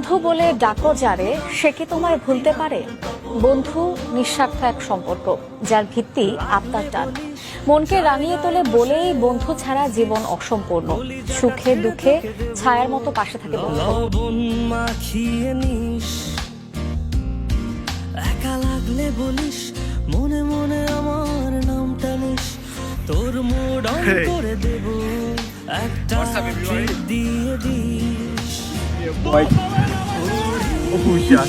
বন্ধু বলে ডাকো যারে সে কি তোমায় ভুলতে পারে? বন্ধু নিঃস্বার্থ এক সম্পর্ক যার ভিত্তি আত্মার টান। মনকে রাঙিয়ে তোলে বলেই বন্ধু ছাড়া জীবন অসম্পূর্ণ। সুখে দুঃখে ছায়ার মতো পাশে থাকে একা লাগলে বলিস মনে মনে আমার নামটা নিস। তোর মুড অন করে দেব একটা দিয়ে দিস। Ой. Ой.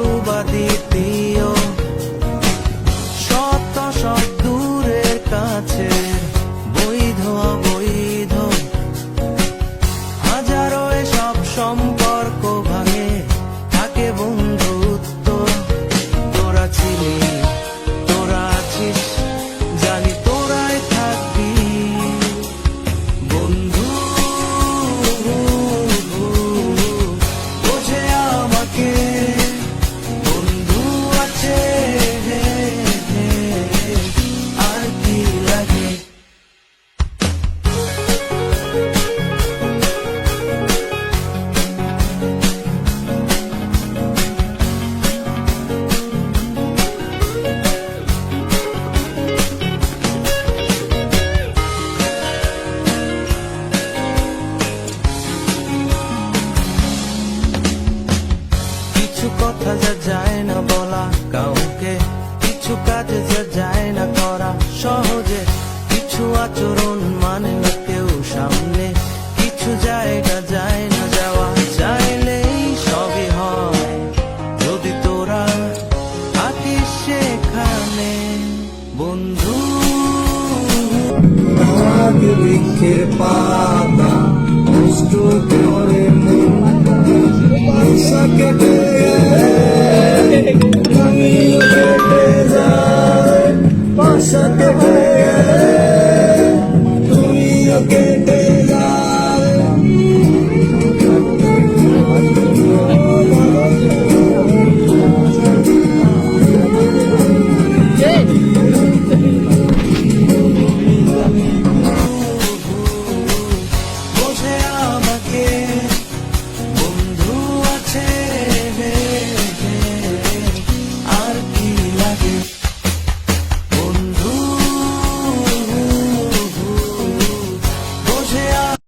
কেউ বা সহজে কিছু আচরণ মানে না কেউ সামনে কিছু জায়গা যায় না যাওয়া, চাইলেই সবই হয়। যদি তোরা থাকিস সেখানে, বন্ধু। বৃক্ষের পাতা করে